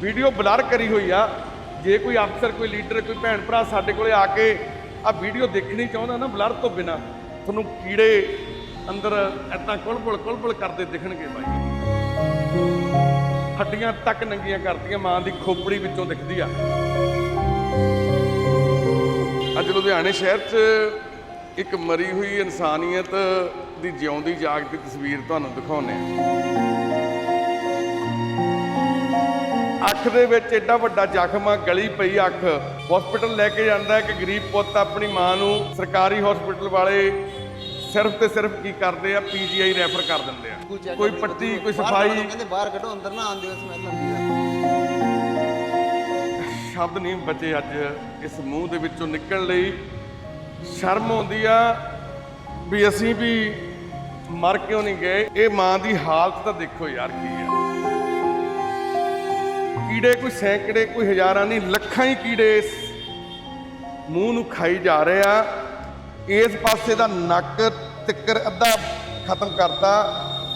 Video blur ਕਰੀ ਹੋਈ ਆ। ਜੇ ਕੋਈ ਅਫਸਰ, ਕੋਈ ਲੀਡਰ, ਕੋਈ ਭੈਣ ਭਰਾ ਸਾਡੇ ਕੋਲੇ ਆ ਕੇ ਆ ਵੀਡੀਓ ਦੇਖਣੀ ਚਾਹੁੰਦਾ ਨਾ ਬਲਰ ਤੋਂ ਬਿਨਾ, ਤੁਹਾਨੂੰ ਕੀੜੇ ਅੰਦਰ ਐਦਾਂ ਕੁਲਬੁਲ ਕੁਲਬੁਲ ਕਰਦੇ ਦਿਖਣਗੇ ਬਾਈ। ਹੱਡੀਆਂ ਤੱਕ ਨੰਗੀਆਂ ਕਰਦੀਆਂ, ਮਾਂ ਦੀ ਖੋਪੜੀ ਵਿੱਚੋਂ ਦਿਖਦੀ ਆ। ਅੱਜ ਲੁਧਿਆਣੇ ਸ਼ਹਿਰ 'ਚ ਇੱਕ ਮਰੀ ਹੋਈ ਇਨਸਾਨੀਅਤ ਦੀ ਜਿਉਂਦੀ ਜਾਗਦੀ ਤਸਵੀਰ ਤੁਹਾਨੂੰ ਦਿਖਾਉਂਦੇ ਆ ਅੱਖ ਦੇ ਵਿੱਚ ਐਡਾ ਵੱਡਾ ਜ਼ਖਮ ਆ ਗਲੀ ਪਈ ਅੱਖ। ਹਸਪੀਟਲ ਲੈ ਕੇ ਜਾਂਦਾ ਹੈ ਕਿ ਗਰੀਬ ਪੁੱਤ ਆਪਣੀ ਮਾਂ ਨੂੰ ਸਰਕਾਰੀ ਹਸਪੀਟਲ ਵਾਲੇ ਸਿਰਫ ਤੇ ਸਿਰਫ ਕੀ ਕਰਦੇ ਆ ਪੀਜੀਆਈ ਰੈਫਰ ਕਰ ਦਿੰਦੇ ਆ। ਕੋਈ ਪੱਟੀ ਕੋਈ ਸਫ਼ਾਈ। ਕਹਿੰਦੇ ਬਾਹਰ ਕੱਢੋ ਅੰਦਰ ਨਾ ਆਉਂਦੇ ਉਸ ਆ ਸ਼ਬਦ ਨਹੀਂ ਬਚੇ ਅੱਜ ਇਸ ਮੂੰਹ ਦੇ ਵਿੱਚੋਂ ਨਿਕਲਣ ਲਈ। ਸ਼ਰਮ ਆਉਂਦੀ ਆ ਵੀ ਅਸੀਂ ਵੀ ਮਰ ਕਿਉਂ ਨਹੀਂ ਗਏ? ਇਹ ਮਾਂ ਦੀ ਹਾਲਤ ਤਾਂ ਦੇਖੋ ਯਾਰ ਕੀ ਆ। ਕੀੜੇ ਕੋਈ ਸੈਂਕੜੇ, ਕੋਈ ਹਜ਼ਾਰਾਂ ਨਹੀਂ, ਲੱਖਾਂ ਹੀ ਕੀੜੇ ਇਸ ਮੂੰਹ ਨੂੰ ਖਾਈ ਜਾ ਰਹੇ ਆ। ਇਸ ਪਾਸੇ ਦਾ ਨੱਕ ਤਿੱਕਰ ਅੱਧਾ ਖਤਮ ਕਰਤਾ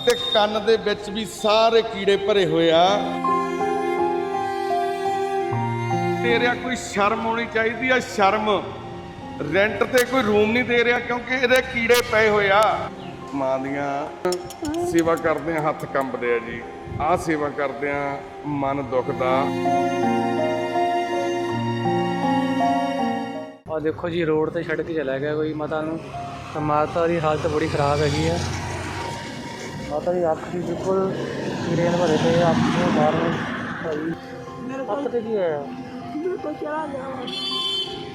ਤੇ ਕੰਨ ਦੇ ਵਿੱਚ ਵੀ ਸਾਰੇ ਕੀੜੇ ਭਰੇ ਹੋਏ ਆ। ਤੇਰਿਆ ਕੋਈ ਸ਼ਰਮ ਹੋਣੀ ਚਾਹੀਦੀ ਆ, ਸ਼ਰਮ। ਰੈਂਟ ਤੇ ਕੋਈ ਰੂਮ ਨਹੀਂ ਦੇ ਰਿਹਾ ਕਿਉਂਕਿ ਇਹਦੇ ਕੀੜੇ ਪਏ ਹੋਏ ਆ। ਮਾਂ ਦੀਆਂ ਸੇਵਾ ਕਰਦੇ ਆ, ਹੱਥ ਕੰਬਦੇ ਆ ਜੀ। ਆਹ ਸੇਵਾ ਕਰਦੇ ਆ ਮਨ ਦੁਖਦਾ। ਆ ਦੇਖੋ ਜੀ ਰੋਡ ਤੇ ਛੱਡ ਕੇ ਚਲਾ ਗਿਆ ਕੋਈ ਮਾਤਾ ਨੂੰ। ਤਾਂ ਮਾਤਾ ਦੀ ਹਾਲਤ ਬੜੀ ਖਰਾਬ ਹੈਗੀ ਆ। ਮਾਤਾ ਦੀ ਅੱਖ ਵੀ ਬਿਲਕੁਲ ਕੀੜੇ ਨਾਲ ਭਰੇ ਪਏ ਆ, ਅੱਖ ਤੋਂ ਬਾਹਰ ਨੂੰ ਭਾਈ। ਅੱਖ ਤੇ ਕੀ ਆਇਆ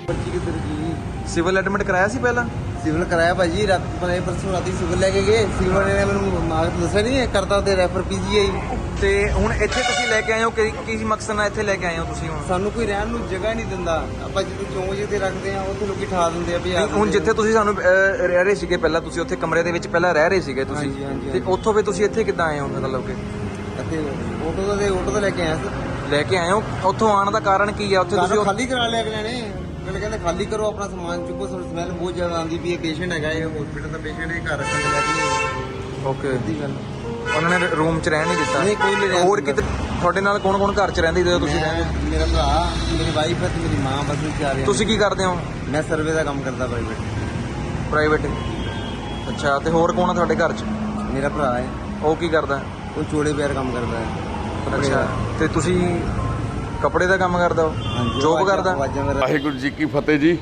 ਬੱਚੀ ਕਿੱਧਰ ਗਈ? ਸਿਵਲ ਐਡਮਿਟ ਕਰਾਇਆ ਸੀ ਪਹਿਲਾਂ? ਸਿਵਲ ਕਰਾਇਆ ਭਾਜੀ ਰਾਤ ਬਨੇ ਪਰਸੋਂ ਰਾਤੀ ਸਿਵਲ ਲੈ ਕੇ ਗਏ। ਸਿਵਲ ਵਾਲੇ ਨੇ ਮੈਨੂੰ ਮਾਰ ਦੱਸਿਆ ਨਹੀਂ ਹੈ, ਕਰਤਾ ਤੇ ਰੈਫਰ ਪੀਜੀਆਈ ਤੇ ਹੁਣ ਇੱਥੇ ਤੁਸੀਂ ਲੈ ਕੇ ਆਏ ਹੋ ਕਿ ਕੀ ਮਕਸਦ ਨਾਲ ਇੱਥੇ ਲੈ ਕੇ ਆਏ ਹੋ ਤੁਸੀਂ ਹੁਣ? ਸਾਨੂੰ ਕੋਈ ਰਹਿਣ ਨੂੰ ਜਗ੍ਹਾ ਨਹੀਂ ਦਿੰਦਾ। ਆਪਾਂ ਜਿੱਥੇ ਚੌਂਕ ਜਿੱਥੇ ਰੱਖਦੇ ਆ ਉੱਥੇ ਲੋਕੀ ਠਾ ਦਿੰਦੇ ਆ ਵੀ ਆ ਹੁਣ ਜਿੱਥੇ ਤੁਸੀਂ ਸਾਨੂੰ ਰਹਿ ਰਹੇ ਸੀਗੇ ਪਹਿਲਾਂ ਤੁਸੀਂ ਉੱਥੇ ਕਮਰੇ ਦੇ ਵਿੱਚ ਪਹਿਲਾਂ ਰਹਿ ਰਹੇ ਸੀਗੇ ਤੁਸੀਂ। ਤੇ ਉੱਥੋਂ ਵੀ ਤੁਸੀਂ ਇੱਥੇ ਕਿੱਦਾਂ ਆਏ ਹੋ ਮਤਲਬ ਕਿ? ਇੱਥੇ ਆਟੋ ਦਾ ਤੇ ਆਟੋ ਦਾ ਲੈ ਕੇ ਆਇਆ ਸੀ। ਲੈ ਕੇ ਆਏ ਹੋ? ਉੱਥੋਂ ਆਉਣ ਦਾ ਕਾਰਨ ਕੀ ਆ? ਉੱਥੇ ਤੁਸੀਂ ਖਾਲੀ ਕਰਾ ਲਿਆ ਅਗਲੇ ਨੇ। ਅਗਲੇ ਕਹਿੰਦੇ ਖਾਲੀ ਕਰੋ ਆਪਣਾ ਸਮਾਨ ਚੁੱਕੋ ਸਮੈਲ ਬਹੁਤ ਜ਼ਿਆਦਾ ਆਉਂਦੀ ਵੀ ਇਹ ਪੇਸ਼ੈਂਟ ਹੈਗਾ ਇਹ ਹਸਪੀਟਲ ਦਾ ਪੇਸ਼ੈਂਟ ਇਹ ਘਰ ਰੱਖਣ ਦੇ ਲੈ ਕੇ ਓਕੇ ਦੀ ਗੱਲ। ਉਹਨਾਂ ਨੇ ਰੂਮ 'ਚ ਰਹਿਣ ਨਹੀਂ ਦਿੱਤਾ। ਨਹੀਂ, ਕੋਈ ਨਹੀਂ ਰਹਿਣ ਹੋਰ। ਕਿਤੇ ਤੁਹਾਡੇ ਨਾਲ ਕੌਣ ਕੌਣ ਘਰ 'ਚ ਰਹਿੰਦੇ ਜਦੋਂ ਤੁਸੀਂ ਰਹਿੰਦੇ? ਮੈਂ, ਮੇਰਾ ਭਰਾ ਮੇਰੀ ਵਾਈਫ ਹੈ ਤੇ ਮੇਰੀ ਮਾਂ ਬਸ ਵਿੱਚ ਆ ਰਹੇ ਤੁਸੀਂ ਕੀ ਕਰਦੇ ਹੋ? ਮੈਂ ਸਰਵੇ ਦਾ ਕੰਮ ਕਰਦਾ ਪ੍ਰਾਈਵੇਟ ਪ੍ਰਾਈਵੇਟ ਅੱਛਾ ਤੇ ਹੋਰ ਕੌਣ ਆ ਤੁਹਾਡੇ ਘਰ 'ਚ? ਮੇਰਾ ਭਰਾ ਹੈ। ਉਹ ਕੀ ਕਰਦਾ? ਉਹ ਚੋੜੇ ਪਿਆਰ ਕੰਮ ਕਰਦਾ ਹੈ। ਅੱਛਾ ਤੇ ਤੁਸੀਂ ਕੱਪੜੇ ਦਾ ਕੰਮ ਕਰਦਾ ਹੋ ਹਾਂਜੀ, ਜੋਬ ਕਰਦਾ? ਵਾਹਿਗੁਰੂ ਜੀ ਕੀ ਫਤਿਹ ਜੀ।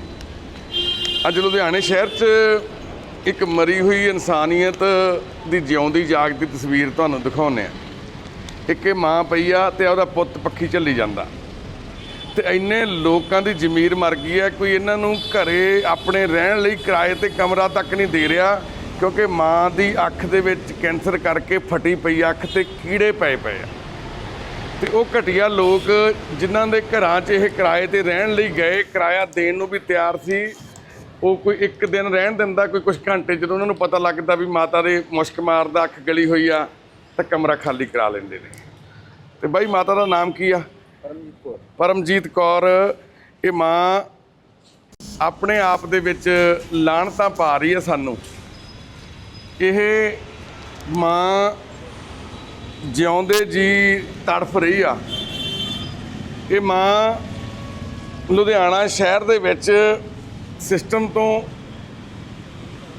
ਅੱਜ ਲੁਧਿਆਣੇ ਸ਼ਹਿਰ 'ਚ ਇੱਕ ਮਰੀ ਹੋਈ ਇਨਸਾਨੀਅਤ ਦੀ ਜਿਉਂਦੀ ਜਾਗਦੀ ਤਸਵੀਰ ਤੁਹਾਨੂੰ ਦਿਖਾਉਂਦੇ ਆ ਇੱਕ ਇਹ ਮਾਂ ਪਈ ਆ ਤੇ ਉਹਦਾ ਪੁੱਤ ਪੱਖੀ ਝੱਲੀ ਜਾਂਦਾ। ਤੇ ਇੰਨੇ ਲੋਕਾਂ ਦੀ ਜ਼ਮੀਰ ਮਰ ਗਈ ਹੈ ਕੋਈ ਇਹਨਾਂ ਨੂੰ ਘਰੇ ਆਪਣੇ ਰਹਿਣ ਲਈ ਕਿਰਾਏ ਤੇ ਕਮਰਾ ਤੱਕ ਨਹੀਂ ਦੇ ਰਿਹਾ ਕਿਉਂਕਿ ਮਾਂ ਦੀ ਅੱਖ ਦੇ ਵਿੱਚ ਕੈਂਸਰ ਕਰਕੇ ਫਟੀ ਪਈ ਅੱਖ ਤੇ ਕੀੜੇ ਪਏ ਪਏ ਆ। ਤੇ ਉਹ ਘਟੀਆ ਲੋਕ ਜਿਨ੍ਹਾਂ ਦੇ ਘਰਾਂ 'ਚ ਇਹ ਕਿਰਾਏ ਤੇ ਰਹਿਣ ਲਈ ਗਏ ਕਿਰਾਇਆ ਦੇਣ ਨੂੰ ਵੀ ਤਿਆਰ ਸੀ। ਉਹ ਕੋਈ ਇੱਕ ਦਿਨ ਰਹਿਣ ਦਿੰਦਾ ਕੋਈ ਕੁਝ ਘੰਟੇ ਜਦੋਂ ਉਹਨਾਂ ਨੂੰ ਪਤਾ ਲੱਗਦਾ ਵੀ ਮਾਤਾ ਦੇ ਮੁਸ਼ਕ ਮਾਰਦਾ ਅੱਖ ਗਲੀ ਹੋਈ ਆ ਤਾਂ ਕਮਰਾ ਖਾਲੀ ਕਰਾ ਲੈਂਦੇ ਨੇ। ਤੇ ਬਾਈ ਮਾਤਾ ਦਾ ਨਾਮ ਕੀ ਆ? ਪਰਮਜੀਤ ਕੌਰ। ਇਹ ਮਾਂ ਆਪਣੇ ਆਪ ਦੇ ਵਿੱਚ ਲਾਹਣਤਾਂ ਪਾ ਰਹੀ ਹੈ ਸਾਨੂੰ। ਇਹ ਮਾਂ ਜਿਉਂਦੇ ਜੀ ਤੜਫ ਰਹੀ ਆ। ਇਹ ਮਾਂ ਲੁਧਿਆਣਾ ਸ਼ਹਿਰ ਦੇ ਵਿੱਚ ਸਿਸਟਮ ਤੋਂ,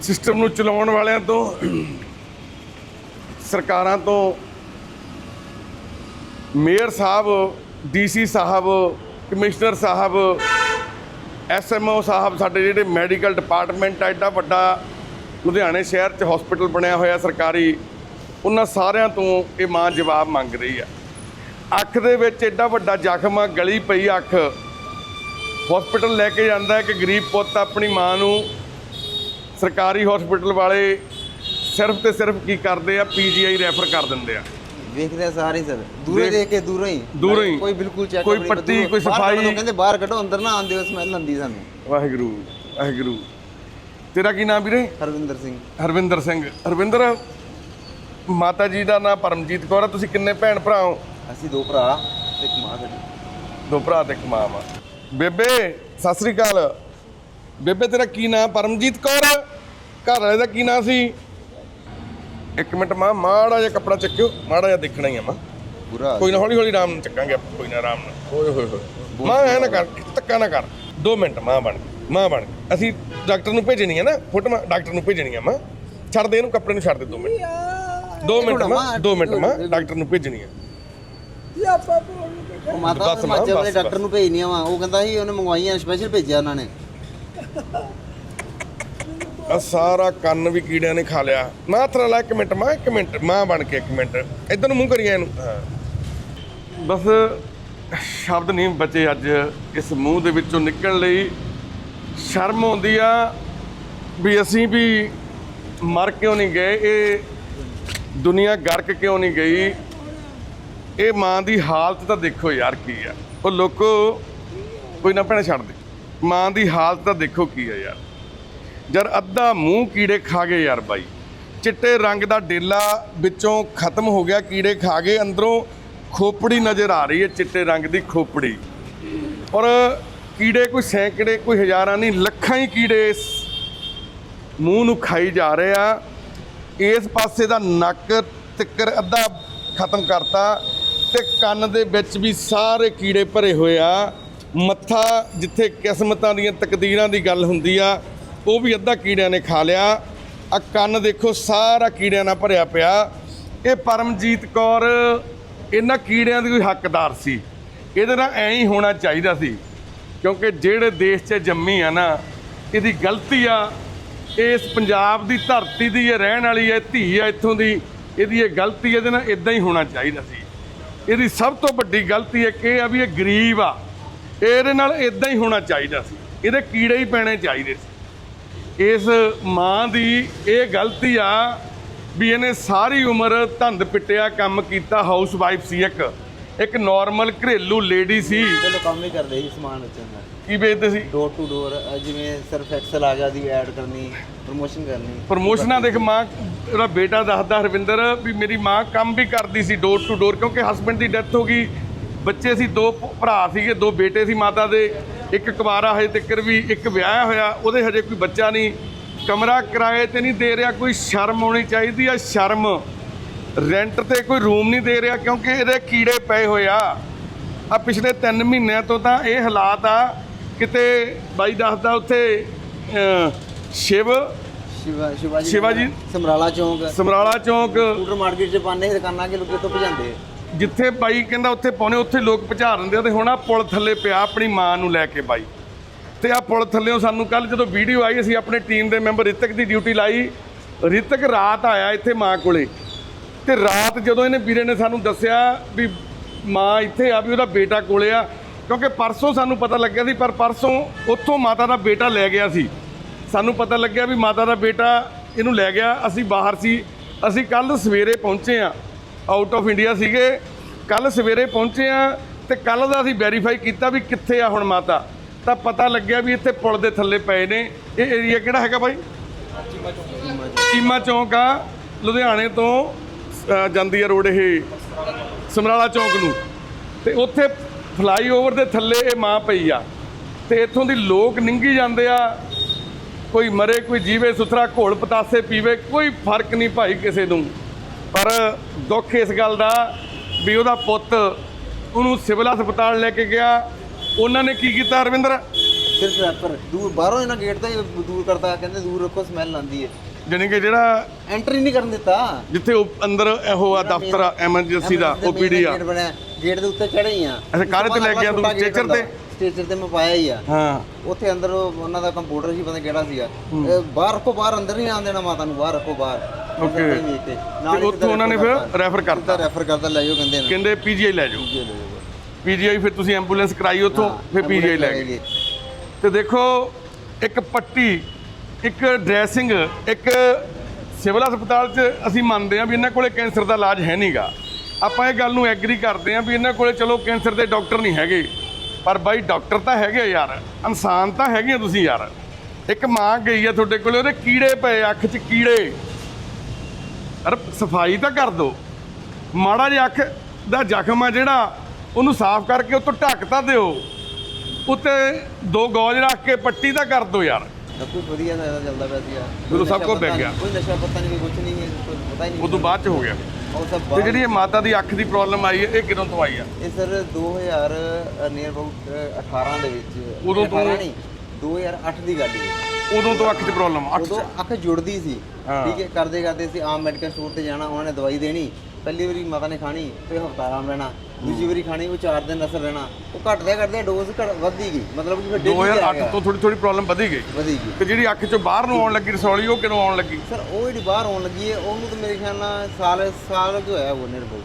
ਸਿਸਟਮ ਨੂੰ ਚਲਾਉਣ ਵਾਲਿਆਂ ਤੋਂ, ਸਰਕਾਰਾਂ ਤੋਂ ਮੇਅਰ ਸਾਹਿਬ, ਡੀਸੀ ਸਾਹਿਬ, ਕਮਿਸ਼ਨਰ ਸਾਹਿਬ, ਐਸਐਮਓ ਸਾਹਿਬ ਸਾਡੇ ਜਿਹੜੇ ਮੈਡੀਕਲ ਡਿਪਾਰਟਮੈਂਟ ਆ, ਐਡਾ ਵੱਡਾ ਲੁਧਿਆਣੇ ਸ਼ਹਿਰ 'ਚ ਹਸਪੀਟਲ ਬਣਿਆ ਹੋਇਆ ਸਰਕਾਰੀ ਉਹਨਾਂ ਸਾਰਿਆਂ ਤੋਂ ਇਹ ਮਾਂ ਜਵਾਬ ਮੰਗ ਰਹੀ ਆ। ਅੱਖ ਦੇ ਵਿੱਚ ਐਡਾ ਵੱਡਾ ਜ਼ਖਮ ਆ ਗਲੀ ਪਈ ਅੱਖ। ਹਸਪੀਟਲ ਲੈ ਕੇ ਜਾਂਦਾ ਕਿ ਗਰੀਬ ਪੁੱਤ ਆਪਣੀ ਮਾਂ ਨੂੰ ਸਰਕਾਰੀ ਹਸਪੀਟਲ ਵਾਲੇ ਸਿਰਫ ਤੇ ਸਿਰਫ ਕੀ ਕਰਦੇ ਆ ਪੀਜੀਆਈ ਰੈਫਰ ਕਰ ਦਿੰਦੇ ਆ। ਵੇਖਦੇ ਆ ਸਾਰੇ ਸਰ। ਦੂਰੇ ਦੇਖ- ਕੇ ਦੂਰੋਂ ਹੀ। ਦੂਰੋਂ ਹੀ। ਕੋਈ ਬਿਲਕੁਲ ਚੈੱਕ ਕੋਈ ਪੱਟੀ, ਕੋਈ ਸਫ਼ਾਈ। ਕਹਿੰਦੇ ਬਾਹਰ ਕੱਢੋ ਅੰਦਰ ਨਾ ਆਉਂਦੇ ਉਸ ਸਮੈਲ ਆਉਂਦੀ ਸਾਨੂੰ। ਵਾਹਿਗੁਰੂ ਵਾਹਿਗੁਰੂ। ਤੇਰਾ ਕੀ ਨਾਮ ਵੀਰੇ? ਹਰਵਿੰਦਰ ਸਿੰਘ। ਹਰਵਿੰਦਰ ਸਿੰਘ। ਹਰਵਿੰਦਰ ਮਾਤਾ ਜੀ ਦਾ ਨਾਮ ਪਰਮਜੀਤ ਕੌਰ ਆ। ਤੁਸੀਂ ਕਿੰਨੇ ਭੈਣ ਭਰਾ ਹੋ? ਅਸੀਂ ਦੋ ਭਰਾ ਤੇ ਇੱਕ ਮਾਂ ਸਾਡੀ ਦੋ ਭਰਾ ਤੇ ਇੱਕ ਮਾਂ ਵਾ। ਬੇਬੇ ਸਤਿ ਸ੍ਰੀ ਅਕਾਲ। ਬੇਬੇ ਤੇਰਾ ਕੀ ਨਾਮ? ਪਰਮਜੀਤ ਕੌਰ। ਘਰ ਵਾਲੇ ਦਾ ਕੀ ਨਾਮ ਸੀ? ਇੱਕ ਮਿੰਟ ਮਾਂ ਮਾੜਾ ਜਿਹਾ ਕੱਪੜਾ ਚੱਕਿਓ। ਮਾੜਾ ਜਿਹਾ ਦੇਖਣਾ ਹੀ ਆ ਮਾਂ। ਹਾਲ ਕੋਈ ਨਾ ਹੌਲੀ ਹੌਲੀ ਆਰਾਮ ਨਾਲ ਚੱਕਾਂਗੇ ਆਪਾਂ ਕੋਈ ਨਾ ਆਰਾਮ ਨਾਲ। ਓਏ ਹੋਏ ਹੋਏ। ਮਾਂ ਐ ਨਾ ਕਰ ਧੱਕਾ ਨਾ ਕਰ। 2 ਮਿੰਟ ਮਾਂ ਬਣ ਮਾਂ ਬਣ। ਅਸੀਂ ਡਾਕਟਰ ਨੂੰ ਭੇਜਣੀ ਹੈ ਨਾ ਫੋਟੋ ਡਾਕਟਰ ਨੂੰ ਭੇਜਣੀ ਆ ਮਾਂ। ਛੱਡ ਦੇ ਇਹਨੂੰ ਕੱਪੜੇ ਨੂੰ ਛੱਡ ਦੇ 2 ਮਿੰਟ। 2 ਮਿੰਟ ਮਾਂ 2 ਮਿੰਟ ਮਾਂ ਡਾਕਟਰ ਨੂੰ ਭੇਜਣੀ ਹੈ। ਉਹ ਮਾਤਾ ਬਸ ਮਾਂ, ਮਾਚੇ ਵਾਲੇ ਬਸ, ਡਾਕਟਰ ਨੂੰ ਭੇਜਨੀਆਂ ਵਾ। ਉਹ ਕਹਿੰਦਾ ਸੀ ਉਹਨੇ ਮੰਗਵਾਈਆਂ ਸਪੈਸ਼ਲ ਭੇਜਿਆ ਉਹਨਾਂ ਨੇ। ਆ ਸਾਰਾ ਕੰਨ ਵੀ ਕੀੜਿਆਂ ਨੇ ਖਾ ਲਿਆ। ਮਾਂ ਤਰਾ ਲੈ ਇੱਕ ਮਿੰਟ ਮਾਂ ਇੱਕ ਮਿੰਟ। ਮਾਂ ਬਣ ਕੇ ਇੱਕ ਮਿੰਟ। ਇਧਰ ਨੂੰ ਮੂੰਹ ਕਰੀਏ ਇਹਨੂੰ। ਹਾਂ। ਬਸ ਸ਼ਬਦ ਨਹੀਂ ਬਚੇ ਅੱਜ। ਇਸ ਮੂੰਹ ਦੇ ਵਿੱਚੋਂ ਨਿਕਲਣ ਲਈ ਸ਼ਰਮ ਆਉਂਦੀ ਆ ਵੀ ਅਸੀਂ ਵੀ ਮਰ ਕਿਉਂ ਨਹੀਂ ਗਏ। ਇਹ ਦੁਨੀਆ ਗਰਕ ਕਿਉਂ ਨਹੀਂ ਗਈ? ਇਹ ਮਾਂ ਦੀ ਹਾਲਤ ਤਾਂ ਦੇਖੋ ਯਾਰ ਕੀ ਆ। ਉਹ ਲੋਕੋ ਕੋਈ ਨਾ ਭੈਣੇ ਛੱਡ ਦੇ। ਮਾਂ ਦੀ ਹਾਲਤ ਤਾਂ ਦੇਖੋ ਕੀ ਆ ਯਾਰ। ਜਦ ਅੱਧਾ ਮੂੰਹ ਕੀੜੇ ਖਾ ਗਏ ਯਾਰ ਬਾਈ। ਚਿੱਟੇ ਰੰਗ ਦਾ ਡੇਲਾ ਵਿੱਚੋਂ ਖਤਮ ਹੋ ਗਿਆ, ਕੀੜੇ ਖਾ ਗਏ, ਅੰਦਰੋਂ ਖੋਪੜੀ ਨਜ਼ਰ ਆ ਰਹੀ ਹੈ, ਚਿੱਟੇ ਰੰਗ ਦੀ ਖੋਪੜੀ। ਔਰ ਕੀੜੇ ਕੋਈ ਸੈਂਕੜੇ, ਕੋਈ ਹਜ਼ਾਰਾਂ ਨਹੀਂ, ਲੱਖਾਂ ਹੀ ਕੀੜੇ ਇਸ ਮੂੰਹ ਨੂੰ ਖਾਈ ਜਾ ਰਹੇ ਆ। ਇਸ ਪਾਸੇ ਦਾ ਨੱਕ ਤਿੱਕਰ ਅੱਧਾ ਖਤਮ ਕਰਤਾ ਤੇ ਕੰਨ ਦੇ ਵਿੱਚ ਵੀ ਸਾਰੇ ਕੀੜੇ ਭਰੇ ਹੋਏ ਆ। ਮੱਥਾ ਜਿੱਥੇ ਕਿਸਮਤਾਂ ਦੀਆਂ ਤਕਦੀਰਾਂ ਦੀ ਗੱਲ ਹੁੰਦੀ ਆ, ਉਹ ਵੀ ਅੱਧਾ ਕੀੜਿਆਂ ਨੇ ਖਾ ਲਿਆ। ਆ ਕੰਨ ਦੇਖੋ, ਸਾਰਾ ਕੀੜਿਆਂ ਨਾਲ ਭਰਿਆ ਪਿਆ। ਇਹ ਪਰਮਜੀਤ ਕੌਰ, ਇਹਨਾਂ ਕੀੜਿਆਂ ਦੀ ਕੋਈ ਹੱਕਦਾਰ ਸੀ। ਇਹਦੇ ਨਾਲ ਐਂ ਹੀ ਹੋਣਾ ਚਾਹੀਦਾ ਸੀ, ਕਿਉਂਕਿ ਜਿਹੜੇ ਦੇਸ਼ 'ਚ ਜੰਮੀ ਆ ਨਾ, ਇਹਦੀ ਗਲਤੀ ਆ ਇਸ ਪੰਜਾਬ ਦੀ ਧਰਤੀ ਦੀ ਇਹ ਰਹਿਣ ਵਾਲੀ ਹੈ ਧੀ ਆ ਇੱਥੋਂ ਦੀ, ਇਹਦੀ ਇਹ ਗਲਤੀ ਇਹਦੇ ਨਾਲ ਇਦਾਂ ਹੀ ਹੋਣਾ ਚਾਹੀਦਾ ਸੀ। ਇਹਦੀ ਸਭ ਤੋਂ ਵੱਡੀ ਗਲਤੀ ਇੱਕ ਇਹ ਆ ਵੀ ਇਹ ਗਰੀਬ ਆ ਇਹਦੇ ਨਾਲ ਇਦਾਂ ਹੀ ਹੋਣਾ ਚਾਹੀਦਾ ਸੀ, ਇਹਦੇ ਕੀੜੇ ਹੀ ਪੈਣੇ ਚਾਹੀਦੇ ਸੀ। ਇਸ ਮਾਂ ਦੀ ਇਹ ਗਲਤੀ ਆ ਵੀ ਇਹਨੇ ਸਾਰੀ ਉਮਰ ਧੰਦ ਪਿੱਟਿਆ, ਕੰਮ ਕੀਤਾ ਹਾਊਸ ਵਾਈਫ ਸੀ ਇੱਕ। ਇੱਕ ਨਾਰਮਲ ਘਰੇਲੂ ਲੇਡੀ ਸੀ। ਚਲੋ ਕੰਮ ਹੀ ਕਰਦੇ ਸੀ ਸਮਾਨ ਵੇਚਣ ਦਾ। ਕੀ ਵੇਚਦੇ ਸੀ? ਡੋਰ ਟੂ ਡੋਰ ਜਿਵੇਂ ਸਰਫ ਐਕਸਲ ਆ ਗਿਆ ਦੀ ਐਡ ਕਰਨੀ ਪ੍ਰੋਮੋਸ਼ਨ ਕਰਨੀ। ਪ੍ਰਮੋਸ਼ਨਾਂ ਦੇਖ ਮਾਂ ਉਹਦਾ ਬੇਟਾ ਦੱਸਦਾ ਹਰਵਿੰਦਰ ਵੀ ਮੇਰੀ ਮਾਂ ਕੰਮ ਵੀ ਕਰਦੀ ਸੀ ਡੋਰ ਟੂ ਡੋਰ ਕਿਉਂਕਿ ਹਸਬੰਡ ਦੀ ਡੈਥ ਹੋ ਗਈ। ਬੱਚੇ ਸੀ ਦੋ ਭਰਾ ਸੀਗੇ ਦੋ ਬੇਟੇ ਸੀ ਮਾਤਾ ਦੇ। ਇੱਕ ਕੁਵਾਰਾ ਹਜੇ ਤੱਕਰ ਵੀ ਇੱਕ ਵਿਆਹਿਆ ਹੋਇਆ ਉਹਦੇ ਹਜੇ ਕੋਈ ਬੱਚਾ ਨਹੀਂ। ਕਮਰਾ ਕਿਰਾਏ ਤੇ ਨਹੀਂ ਦੇ ਰਿਹਾ ਕੋਈ ਸ਼ਰਮ ਹੋਣੀ ਚਾਹੀਦੀ ਆ ਸ਼ਰਮ। ਰੈਂਟ ਤੇ ਕੋਈ ਰੂਮ ਨਹੀਂ ਦੇ ਰਿਹਾ ਕਿਉਂਕਿ ਇਹਦੇ ਕੀੜੇ ਪਏ ਹੋਏ ਆ। ਆ ਪਿਛਲੇ 3 ਮਹੀਨਿਆਂ ਤੋਂ ਤਾਂ ਇਹ ਹਾਲਾਤ ਆ ਕਿਤੇ ਬਾਈ ਦੱਸਦਾ ਉੱਥੇ ਸ਼ਿਵ ਸ਼ਿਵਾ ਜੀ। ਸਮਰਾਲਾ ਚੌਂਕ। ਸਮਰਾਲਾ ਚੌਂਕ। ਸਕੂਟਰ ਮਾਰਕੀਟ 'ਚ ਪਾਉਂਦੇ ਦੁਕਾਨਾਂ ਕੇ ਲੋਕੀ ਤੋਂ ਭਜਾਉਂਦੇ। ਜਿੱਥੇ ਬਾਈ ਕਹਿੰਦਾ ਉੱਥੇ ਪਾਉਣੇ ਉੱਥੇ ਲੋਕ ਪਹੁੰਚਾ ਦਿੰਦੇ ਆ ਤੇ ਹੁਣ ਆ ਪੁਲ ਥੱਲੇ ਪਿਆ ਆਪਣੀ ਮਾਂ ਨੂੰ ਲੈ ਕੇ ਬਾਈ। ਤੇ ਆ ਪੁਲ ਥੱਲੇੋਂ ਸਾਨੂੰ ਕੱਲ ਜਦੋਂ ਵੀਡੀਓ ਆਈ ਅਸੀਂ ਆਪਣੇ ਟੀਮ ਦੇ ਮੈਂਬਰ ਰਿਤਕ ਦੀ ਡਿਊਟੀ ਲਾਈ। ਰਿਤਕ ਰਾਤ ਆਇਆ ਇੱਥੇ ਮਾਂ ਕੋਲੇ। ਤੇ ਰਾਤ ਜਦੋਂ ਇਹਨੇ ਵੀਰੇ ਨੇ ਸਾਨੂੰ ਦੱਸਿਆ ਵੀ ਮਾਂ ਇੱਥੇ ਆ, ਵੀ ਉਹਦਾ ਬੇਟਾ ਕੋਲੇ ਆ, ਕਿਉਂਕਿ ਪਰਸੋਂ ਸਾਨੂੰ ਪਤਾ ਲੱਗਿਆ ਸੀ, ਪਰ ਪਰਸੋਂ ਉੱਥੋਂ ਮਾਤਾ ਦਾ ਬੇਟਾ ਲੈ ਗਿਆ ਸੀ। ਸਾਨੂੰ ਪਤਾ ਲੱਗਿਆ ਵੀ ਮਾਤਾ ਦਾ ਬੇਟਾ ਇਹਨੂੰ ਲੈ ਗਿਆ, ਅਸੀਂ ਬਾਹਰ ਸੀ। ਅਸੀਂ ਕੱਲ ਸਵੇਰੇ ਪਹੁੰਚੇ ਆ ਆਊਟ ਆਫ ਇੰਡੀਆ ਸੀਗੇ। ਕੱਲ ਸਵੇਰੇ ਪਹੁੰਚੇ ਆ ਤੇ ਕੱਲ ਦਾ ਅਸੀਂ ਵੈਰੀਫਾਈ ਕੀਤਾ ਵੀ ਕਿੱਥੇ ਆ ਹੁਣ ਮਾਤਾ। ਤਾਂ ਪਤਾ ਲੱਗਿਆ ਵੀ ਇੱਥੇ ਪੁਲ ਦੇ ਥੱਲੇ ਪਏ ਨੇ। ਇਹ ਏਰੀਆ ਕਿਹੜਾ ਹੈਗਾ ਬਾਈ? ਚੀਮਾ ਚੌਂਕ ਆ। ਲੁਧਿਆਣੇ ਤੋਂ ਜਾਂਦੀ ਆ ਰੋਡ ਇਹ ਸਮਰਾਲਾ ਚੌਂਕ ਨੂੰ। ਤੇ ਉੱਥੇ ਫਲਾਈਓਵਰ ਦੇ ਥੱਲੇ ਇਹ ਮਾਂ ਪਈ ਆ। ਤੇ ਇੱਥੋਂ ਦੀ ਲੋਕ ਨਿੰਗੀ ਜਾਂਦੇ ਆ। ਕੋਈ ਮਰੇ, ਕੋਈ ਜੀਵੇ, ਸੁਥਰਾ, ਘੋਲ ਪਤਾਸੇ ਪੀਵੇ, ਕੋਈ ਫ਼ਰਕ ਨਹੀਂ ਭਾਈ ਕਿਸੇ ਨੂੰ। ਪਰ ਦੁੱਖ ਇਸ ਗੱਲ ਦਾ ਵੀ ਉਹਦਾ ਪੁੱਤ ਉਹਨੂੰ ਸਿਵਲ ਹਸਪਤਾਲ ਲੈ ਕੇ ਗਿਆ। ਉਹਨਾਂ ਨੇ ਕੀ ਕੀਤਾ ਅਰਵਿੰਦਰ ਸਿਰਫ ਰੈਪਰ ਦੂਰ, ਬਾਹਰੋਂ ਇਹਨਾਂ ਗੇਟ ਤੋਂ ਹੀ ਦੂਰ ਕਰਤਾ, ਕਹਿੰਦੇ ਦੂਰ ਰੱਖੋ ਸਮੈਲ ਆਉਂਦੀ ਹੈ। ਜਾਣੀ ਕਿ ਜਿਹੜਾ ਐਂਟਰੀ ਨਹੀਂ ਕਰਨ ਦਿੱਤਾ। ਜਿੱਥੇ ਉਹ ਅੰਦਰ ਇਹੋ ਆ ਦਫ਼ਤਰ ਆ ਐਮਰਜੈਂਸੀ ਦਾ ਓਪੀਡੀ ਆ। ਗੇਟ ਦੇ ਉੱਤੇ ਚੜੇ ਹੀ ਆ। ਅੱਛਾ, ਕਾਹਦੇ ਤੇ ਲੈ ਗਿਆ ਤੂੰ? ਸਟੇਚਰ ਤੇ? ਸਟੇਚਰ ਤੇ ਮੈਂ ਪਾਇਆ ਹੀ ਆ। ਹਾਂ। ਉੱਥੇ ਅੰਦਰ ਉਹ- ਉਹਨਾਂ ਦਾ ਕੰਪਿਊਟਰ ਸੀ ਪਤਾ ਕਿਹੜਾ ਸੀਗਾ। ਬਾਹਰ ਰੱਖੋ ਬਾਹਰ ਅੰਦਰ ਨਹੀਂ ਆਉਣ ਦੇਣਾ ਮਾਤਾ ਨੂੰ ਬਾਹਰ ਰੱਖੋ ਬਾਹਰ। ਤੇ। ਤੇ ਉੱਥੋਂ ਉਹਨਾਂ ਨੇ ਫਿਰ ਰੈਫਰ ਕਰਤਾ। ਰੈਫਰ ਕਰਤਾ ਲੈ ਜਾਓ ਕਹਿੰਦੇ ਨੇ। ਕਹਿੰਦੇ ਪੀਜੀਆਈ ਲੈ ਜਾਓ। ਪੀਜੀਆਈ ਫਿਰ ਤੁਸੀਂ ਐਂਬੂਲੈਂਸ ਕਰਾਈ ਉੱਥੋਂ ਫਿਰ ਪੀਜੀਆਈ ਲੈ ਗਏ। ਤੇ ਦੇਖੋ ਇੱਕ ਪੱਟੀ ਇੱਕ ਡਰੈਸਿੰਗ ਇੱਕ ਸਿਵਲ ਹਸਪਤਾਲ 'ਚ ਅਸੀਂ ਮੰਨਦੇ ਹਾਂ ਵੀ ਇਹਨਾਂ ਕੋਲੇ ਕੈਂਸਰ ਦਾ ਇਲਾਜ ਹੈ ਨਹੀਂਗਾ ਆਪਾਂ ਇਹ ਗੱਲ ਨੂੰ ਐਗਰੀ ਕਰਦੇ ਹਾਂ ਵੀ ਇਹਨਾਂ ਕੋਲੇ ਚਲੋ ਕੈਂਸਰ ਦੇ ਡਾਕਟਰ ਨਹੀਂ ਹੈਗੇ, ਪਰ ਬਾਈ ਡਾਕਟਰ ਤਾਂ ਹੈਗੇ ਯਾਰ, ਇਨਸਾਨ ਤਾਂ ਹੈਗੇ ਆ ਤੁਸੀਂ ਯਾਰ। ਇੱਕ ਮਾਂ ਗਈ ਆ ਤੁਹਾਡੇ ਕੋਲੇ, ਉਹਦੇ ਕੀੜੇ ਪਏ ਅੱਖ 'ਚ ਕੀੜੇ। ਯਾਰ ਸਫ਼ਾਈ ਤਾਂ ਕਰ ਦੋ। ਮਾੜਾ ਜਿਹਾ ਅੱਖ ਦਾ ਜ਼ਖਮ ਆ ਜਿਹੜਾ, ਉਹਨੂੰ ਸਾਫ਼ ਕਰਕੇ ਉਹ ਤੋਂ ਢੱਕ ਤਾਂ ਦਿਓ। ਉੱਤੇ ਦੋ ਗੋਜ ਰੱਖ ਕੇ ਪੱਟੀ ਤਾਂ ਕਰ ਦਿਓ ਯਾਰ। ਸਭ ਕੁਝ ਵਧੀਆ ਸਾਰਾ ਚੱਲਦਾ ਪਿਆ ਸੀਗਾ। ਨਸ਼ਾ ਕੁਝ ਵਿਕ ਪੱਤਾ ਗਿਆ। ਕੋਈ ਨਸ਼ਾ ਪੱਤਾ ਨਹੀਂ ਕੋਈ ਕੁਛ ਨਹੀਂ ਹੈ ਕੋਈ ਪਤਾ ਹੀ ਨਹੀਂ ਉਦੋਂ ਬਾਅਦ ਚ ਹੋ ਗਿਆ। ਉਹ ਸਭ ਤੇ ਜਿਹੜੀ ਇਹ ਮਾਤਾ ਦੀ ਅੱਖ ਦੀ ਪ੍ਰੋਬਲਮ ਆਈ ਹੈ ਇਹ ਕਿਦੋਂ ਤੋਂ ਆਈ ਆ? ਇਹ ਸਰ 2000 ਨੀਅਰ ਅਬਾਊਟ 18 ਦੇ ਵਿੱਚ ਉਦੋਂ ਤੋਂ- 18 ਨਹੀਂ 2008 ਦੀ ਗੱਲ ਹੈ। ਉਦੋਂ ਤੋਂ ਅੱਖ 'ਚ ਪ੍ਰੋਬਲਮ ਅੱਖ ਉਦੋਂ 'ਚ ਅੱਖ ਜੁੜਦੀ ਸੀ। ਹਾਂ। ਠੀਕ ਹੈ ਕਰਦੇ ਕਰਦੇ ਸੀ ਆਮ ਮੈਡੀਕਲ ਸਟੋਰ ਤੇ ਜਾਣਾ ਉਹਨਾਂ ਨੇ ਦਵਾਈ ਦੇਣੀ। ਪਹਿਲੀ ਵਾਰੀ ਮਾਤਾ ਨੇ ਖਾਣੀ ਤੇ ਹਫਤਾ ਆਰਾਮ ਰਹਿਣਾ ਦੂਜੀ ਵਾਰੀ ਖਾਣੀ ਉਹ 4 ਦਿਨ ਅਸਰ ਰਹਿਣਾ ਉਹ ਘਟਦੇ ਘਟਦੇ ਡੋਜ਼ ਘਟ ਵੱਧਦੀ ਗਈ ਮਤਲਬ ਕਿ ਫਿਰ daily 2008 ਤੋਂ ਥੋੜੀ ਥੋੜੀ ਪ੍ਰੋਬਲਮ ਵਧੀ ਗਈ। ਵਧੀ ਗਈ। ਤੇ ਜਿਹੜੀ ਅੱਖ 'ਚੋਂ ਬਾਹਰ ਨੂੰ ਆਉਣ ਲੱਗੀ ਰਸੌਲੀ ਉਹ ਕਿਦੋਂ ਆਉਣ ਲੱਗੀ? ਸਰ ਉਹ ਜਿਹੜੀ ਬਾਹਰ ਆਉਣ ਲੱਗੀ ਹੈ ਉਹਨੂੰ ਤਾਂ ਮੇਰੇ ਖਿਆਲ ਨਾਲ ਸਾਲ ਸਾਲ ਜੋ ਹੋਇਆ ਉਹ ਨਿਰਭਉ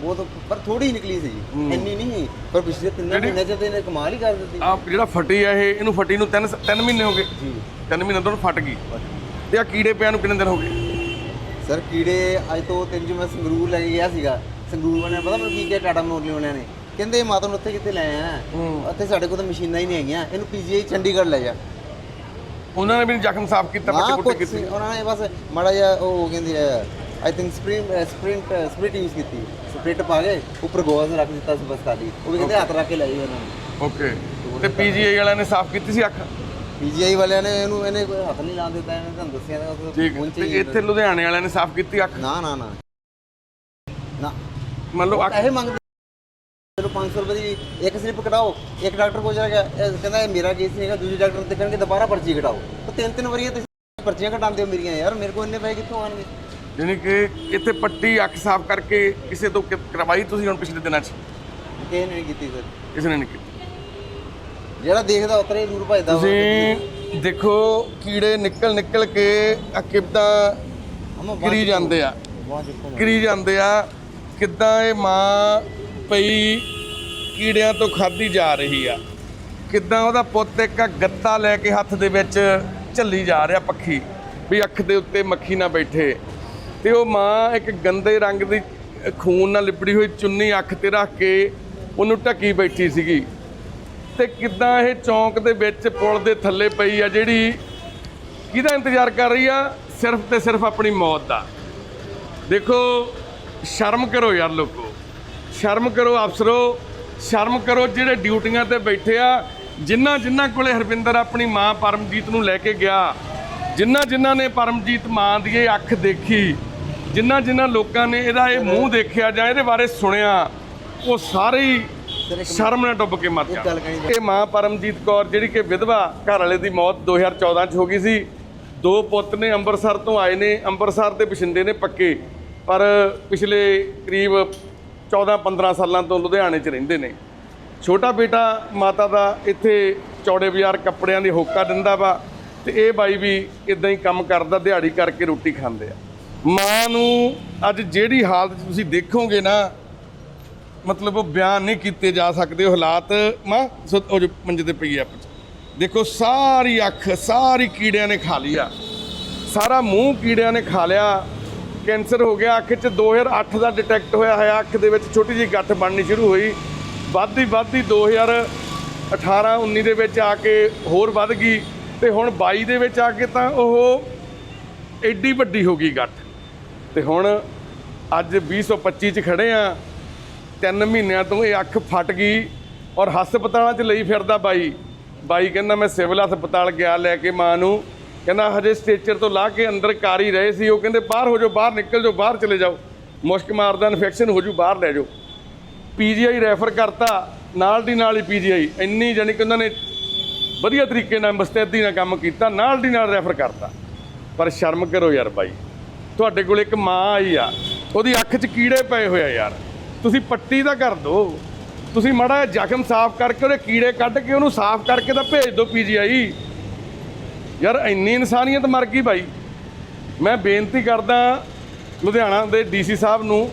ਬਹੁਤ ਪਰ ਥੋੜੀ ਨਿਕਲੀ ਸੀ ਇੰਨੀ ਨਹੀਂ ਪਰ ਪਿਛਲੇ ਤਿੰਨ ਮਹੀਨਿਆਂ ਚ ਤੇ ਇਹਨੇ ਕਮਾਲ ਹੀ ਕਰ ਦਿੱਤੀ। ਆ ਜਿਹੜਾ ਫਟੀ ਆ ਇਹ ਇਹਨੂੰ ਫਟੀ ਨੂੰ 3 3 ਮਹੀਨੇ ਹੋ ਗਏ। ਜੀ। 3 ਮਹੀਨੇ ਤੋਂ ਫਟ ਗਈ। ਤੇ ਆ ਕੀੜੇ ਪਿਆ ਨੂੰ ਕਿੰਨੇ ਦਿਨ ਹੋ ਗਏ? ਸਰ ਕੀੜੇ ਅੱਜ ਤੋਂ ਤਿੰਨ ਜੋ ਮੈਂ ਸੰਗਰੂਰ ਲੈ ਕੇ ਗਿਆ ਸੀਗਾ। ਸੰਗਰੂਰ ਵਾਲਿਆਂ ਪਤਾ ਮੈਨੂੰ ਕੀ ਕਿਹਾ ਟਾਟਾ ਮੋਰਲੀ ਵਾਲਿਆਂ ਨੇ। ਕਹਿੰਦੇ ਮਾਤਾ ਨੂੰ ਉੱਥੇ ਕਿੱਥੇ ਲੈ ਆਇਆ? ਉੱਥੇ ਸਾਡੇ ਕੋਲ ਤਾਂ ਮਸ਼ੀਨਾਂ ਹੀ ਨਹੀਂ ਹੈਗੀਆਂ। ਇਹਨੂੰ ਪੀਜੀਆਈ ਚੰਡੀਗੜ੍ਹ ਲੈ ਜਾ। ਉਹਨਾਂ ਨੇ ਵੀ ਜ਼ਖਮ ਸਾਫ਼ ਕੀਤਾ ਨਾ ਪੱਟੀ ਪੁੱਟੀ ਕੁਛ ਕੀਤੀ। ਉਹਨਾਂ ਨੇ ਬਸ ਮਾੜਾ ਜਿਹਾ ਉਹ ਕਹਿੰਦੇ I think sprint sprint spirit use ਕੀਤੀ। ਸਪ੍ਰਿਟ ਪਾ ਕੇ ਉੱਪਰ ਗੋਜ਼ ਰੱਖ ਦਿੱਤਾ ਸੀ ਬਸ ਖਾਲੀ। ਉਹ ਵੀ ਕਹਿੰਦੇ ਹੱਥ ਰੱਖ ਕੇ ਲਾਈ ਉਹਨਾਂ ਨੇ। ਓਕੇ ਤੇ ਪੀਜੀਆਈ ਵਾਲਿਆਂ ਨੇ ਸਾਫ਼ ਕੀਤੀ ਸੀ ਅੱਖ? ਪੀਜੀਆਈ ਵਾਲਿਆਂ ਨੇ ਇਹਨੂੰ ਇਹਨੇ ਕੋਈ ਹੱਥ ਨਹੀਂ ਲਾਉਣ ਦਿੱਤਾ ਇਹਨੇ ਤੁਹਾਨੂੰ ਦੱਸਿਆ ਤਾਂ ਉਹ ਠੀਕ ਹੈ। ਪਹੁੰਚੇ ਤੇ ਇੱਥੇ ਲੁਧਿਆਣੇ ਵਾਲਿਆਂ ਨੇ ਸਾਫ਼ ਕੀਤੀ ਅੱਖ? ਨਾ ਨਾ ਨਾ। ਨਾ। ਮੰਨ ਲਓ ਅੱਖ ਪੈਸੇ ਮੰਗਦੇ ਚਲੋ 500 ਰੁਪਏ ਦੀ ਇੱਕ ਸਲਿੱਪ ਕਟਾਓ ਇੱਕ ਡਾਕਟਰ ਕੋਲ ਜਾ ਇਹ ਕਹਿੰਦਾ ਇਹ ਮੇਰਾ ਕੇਸ ਨਹੀਂ ਹੈਗਾ ਦੂਜੇ ਡਾਕਟਰ ਤੇ ਕਹਿਣਗੇ ਦੁਬਾਰਾ ਪਰਚੀ ਕਟਾਓ। ਤਾਂ ਤਿੰਨ ਤਿੰਨ ਵਾਰੀਆਂ ਤੁਸੀਂ ਪਰਚੀਆਂ ਕਟਾਉਂਦੇ ਹੋ ਮੇਰੀਆਂ ਯਾਰ ਮੇਰੇ ਕੋਲ ਇੰਨੇ ਪੈਸੇ ਕਿੱਥੋਂ ਆਣਗੇ ਯਾਨੀ ਕਿ ਇੱਥੇ ਪੱਟੀ ਅੱਖ ਸਾਫ਼ ਕਰਕੇ ਕਿਸੇ ਤੋਂ ਕਿ- ਕਰਵਾਈ ਤੁਸੀਂ ਹੁਣ ਪਿਛਲੇ ਦਿਨਾਂ 'ਚ? ਕਿਸੇ ਨੇ ਨਹੀਂ ਕੀਤੀ ਸਰ। ਕਿਸੇ ਨੇ ਨਹੀਂ ਕੀਤੀ। ਜਿਹੜਾ ਦੇਖਦਾ ਉਤਰੇ ਦੂਰ ਭਜਦਾ ਵਾ। ਤੁਸੀਂ ਦੇਖੋ ਕੀੜੇ ਨਿਕਲ ਨਿਕਲ ਕੇ ਬਾਹਰ ਕਰੀ। ਜਾਂਦੇ ਆ ਨਾ। ਕਰੀ ਜਾਂਦੇ ਆ ਕਿੱਦਾਂ ਇਹ ਮਾਂ ਪਈ ਕੀੜਿਆਂ ਤੋਂ ਖਾਧੀ ਜਾ ਰਹੀ ਆ ਕਿੱਦਾਂ ਉਹਦਾ ਪੁੱਤ ਇੱਕ ਗੱਤਾ ਲੈ ਕੇ ਹੱਥ ਦੇ ਵਿੱਚ ਝੱਲੀ ਜਾ ਰਿਹਾ ਪੱਖੀ ਵੀ ਅੱਖ ਦੇ ਉੱਤੇ ਮੱਖੀ ਨਾ ਬੈਠੇ ਤੇ ਉਹ ਮਾਂ ਇੱਕ ਗੰਦੇ ਰੰਗ ਦੀ ਖੂਨ ਨਾਲ ਲਿਪੜੀ ਹੋਈ ਚੁੰਨੀ ਅੱਖ ਤੇ ਰੱਖ ਕੇ ਉਹਨੂੰ ਢੱਕੀ ਬੈਠੀ ਸੀਗੀ ਤੇ ਕਿੱਦਾਂ ਇਹ ਚੌਂਕ ਦੇ ਵਿੱਚ ਪੁਲ ਦੇ ਥੱਲੇ ਪਈ ਆ ਜਿਹੜੀ ਕਿਹਦਾ ਇੰਤਜ਼ਾਰ ਕਰ ਰਹੀ ਆ? ਸਿਰਫ ਤੇ ਸਿਰਫ ਆਪਣੀ ਮੌਤ ਦਾ। ਦੇਖੋ, ਸ਼ਰਮ ਕਰੋ ਯਾਰ ਲੋਕੋ। ਸ਼ਰਮ ਕਰੋ, ਅਫਸਰੋ। ਸ਼ਰਮ ਕਰੋ ਜਿਹੜੇ ਡਿਊਟੀਆਂ ਤੇ ਬੈਠੇ ਆ। ਜਿਨ੍ਹਾਂ ਜਿਨ੍ਹਾਂ ਕੋਲੇ ਹਰਵਿੰਦਰ ਆਪਣੀ ਮਾਂ ਪਰਮਜੀਤ ਨੂੰ ਲੈ ਕੇ ਗਿਆ, ਜਿਨ੍ਹਾਂ ਜਿਨ੍ਹਾਂ ਨੇ ਪਰਮਜੀਤ ਮਾਂ ਦੀ ਇਹ ਅੱਖ ਦੇਖੀ, ਜਿਨ੍ਹਾਂ ਜਿਨ੍ਹਾਂ ਲੋਕਾਂ ਨੇ ਇਹਦਾ ਇਹ ਮੂੰਹ ਦੇਖਿਆ ਜਾਂ ਇਹਦੇ ਬਾਰੇ ਸੁਣਿਆ, ਉਹ ਸਾਰੇ ਸ਼ਰਮ ਨਾਲ ਡੁੱਬ ਕੇ ਮਰ ਜਾਣ ਇਹ ਮਾਂ ਪਰਮਜੀਤ ਕੌਰ ਜਿਹੜੀ ਕਿ ਵਿਧਵਾ ਘਰ ਵਾਲੇ ਦੀ ਮੌਤ 2014 ਚ ਹੋ ਗਈ ਸੀ ਦੋ ਪੁੱਤ ਨੇ ਅੰਮ੍ਰਿਤਸਰ ਤੋਂ ਆਏ ਨੇ ਅੰਮ੍ਰਿਤਸਰ ਦੇ ਬਸ਼ਿੰਦੇ ਨੇ ਪੱਕੇ ਪਰ ਪਿਛਲੇ ਕਰੀਬ 14-15 ਸਾਲਾਂ ਤੋਂ ਲੁਧਿਆਣੇ 'ਚ ਰਹਿੰਦੇ ਨੇ। ਛੋਟਾ ਬੇਟਾ ਮਾਤਾ ਦਾ ਇੱਥੇ ਚੌੜੇ ਬਾਜ਼ਾਰ ਕੱਪੜਿਆਂ ਦੀ ਹੋਕਾ ਦਿੰਦਾ ਵਾ ਤੇ ਇਹ ਬਾਈ ਵੀ ਇਦਾਂ ਹੀ ਕੰਮ ਕਰਦਾ ਦਿਹਾੜੀ ਕਰਕੇ ਰੋਟੀ ਖਾਂਦੇ ਆ। ਮਾਂ ਨੂੰ ਅੱਜ ਜਿਹੜੀ ਹਾਲਤ ਤੁਸੀਂ ਦੇਖੋਗੇ ਨਾ ਮਤਲਬ ਉਹ ਬਿਆਨ ਨਹੀਂ ਕੀਤੇ ਜਾ ਸਕਦੇ, ਉਹ ਹਾਲਾਤ ਮਾਂ ਸੋ ਉਹ ਜੋ ਮੰਜੇ ਤੇ ਪਈ ਆ ਆਪ 'ਚ ਦੇਖੋ, ਸਾਰੀ ਅੱਖ, ਸਾਰੀ ਕੀੜਿਆਂ ਨੇ ਖਾ ਲਈ ਆ। ਸਾਰਾ ਮੂੰਹ ਕੀੜਿਆਂ ਨੇ ਖਾ ਲਿਆ। ਕੈਂਸਰ ਹੋ ਗਿਆ, ਅੱਖ 'ਚ 2008 ਦਾ ਡਿਟੈਕਟ ਹੋਇਆ ਹੈ ਅੱਖ ਦੇ ਵਿੱਚ ਛੋਟੀ ਜਿਹੀ ਗੱਠ ਬਣਨੀ ਸ਼ੁਰੂ ਹੋਈ। ਵੱਧਦੀ ਵੱਧਦੀ 2018 19 ਦੇ ਵਿੱਚ ਆ ਕੇ ਹੋਰ ਵੱਧ ਗਈ ਤੇ ਹੁਣ 22 ਦੇ ਵਿੱਚ ਆ ਕੇ ਤਾਂ ਉਹ ਐਡੀ ਵੱਡੀ ਹੋ ਗਈ ਗੱਠ। ਤੇ ਹੁਣ ਅੱਜ 2025 ਚ ਖੜੇ ਆ। ਤਿੰਨ ਮਹੀਨਿਆਂ ਤੋਂ ਇਹ ਅੱਖ ਫਟ ਗਈ ਔਰ ਹਸਪਤਾਲਾਂ 'ਚ ਲਈ ਫਿਰਦਾ ਬਾਈ। ਬਾਈ ਕਹਿੰਦਾ, ਮੈਂ ਸਿਵਲ ਹਸਪਤਾਲ ਗਿਆ ਲੈ ਕੇ ਮਾਂ ਨੂੰ। ਕਹਿੰਦਾ, ਹਜੇ ਸਟੇਚਰ ਤੋਂ ਲਾ ਕੇ ਅੰਦਰ ਕਰ ਹੀ ਰਹੇ ਸੀ। ਉਹ ਕਹਿੰਦੇ, ਬਾਹਰ ਹੋ ਜਾਓ, ਬਾਹਰ ਨਿਕਲ ਜਾਓ, ਬਾਹਰ ਚਲੇ ਜਾਓ। ਮੁਸ਼ਕ ਮਾਰਦਾ, ਇਨਫੈਕਸ਼ਨ ਹੋ ਜੂ, ਬਾਹਰ ਲੈ ਜਾਓ। ਪੀਜੀਆਈ ਰੈਫਰ ਕਰਤਾ, ਨਾਲ ਦੀ ਨਾਲ ਹੀ ਪੀਜੀਆਈ ਇੰਨੀ ਜਾਨੀ ਕਿ ਉਹਨਾਂ ਨੇ ਵਧੀਆ ਤਰੀਕੇ ਨਾਲ ਮਸਤੈਦੀ ਨਾਲ ਕੰਮ ਕੀਤਾ, ਨਾਲ ਦੀ ਨਾਲ ਰੈਫਰ ਕਰਤਾ। ਪਰ ਸ਼ਰਮ ਕਰੋ ਯਾਰ ਬਾਈ, ਤੁਹਾਡੇ ਕੋਲ ਇੱਕ ਮਾਂ ਆਈ ਆ, ਉਹਦੀ ਅੱਖ 'ਚ ਕੀੜੇ ਪਏ ਹੋਏ ਆ ਯਾਰ। ਤੁਸੀਂ ਪੱਟੀ ਤਾਂ ਕਰ ਦੋ। ਤੁਸੀਂ ਮਾੜਾ ਜ਼ਖਮ ਸਾਫ਼ ਕਰਕੇ ਉਹਦੇ ਕੀੜੇ ਕੱਢ ਕੇ ਉਹਨੂੰ ਸਾਫ਼ ਕਰਕੇ ਤਾਂ ਭੇਜ ਦਿਓ ਪੀਜੀਆਈ ਯਾਰ ਇੰਨੀ ਇਨਸਾਨੀਅਤ ਮਰ ਗਈ ਬਾਈ ਮੈਂ ਬੇਨਤੀ ਕਰਦਾ ਲੁਧਿਆਣਾ ਦੇ ਡੀਸੀ ਸਾਹਿਬ ਨੂੰ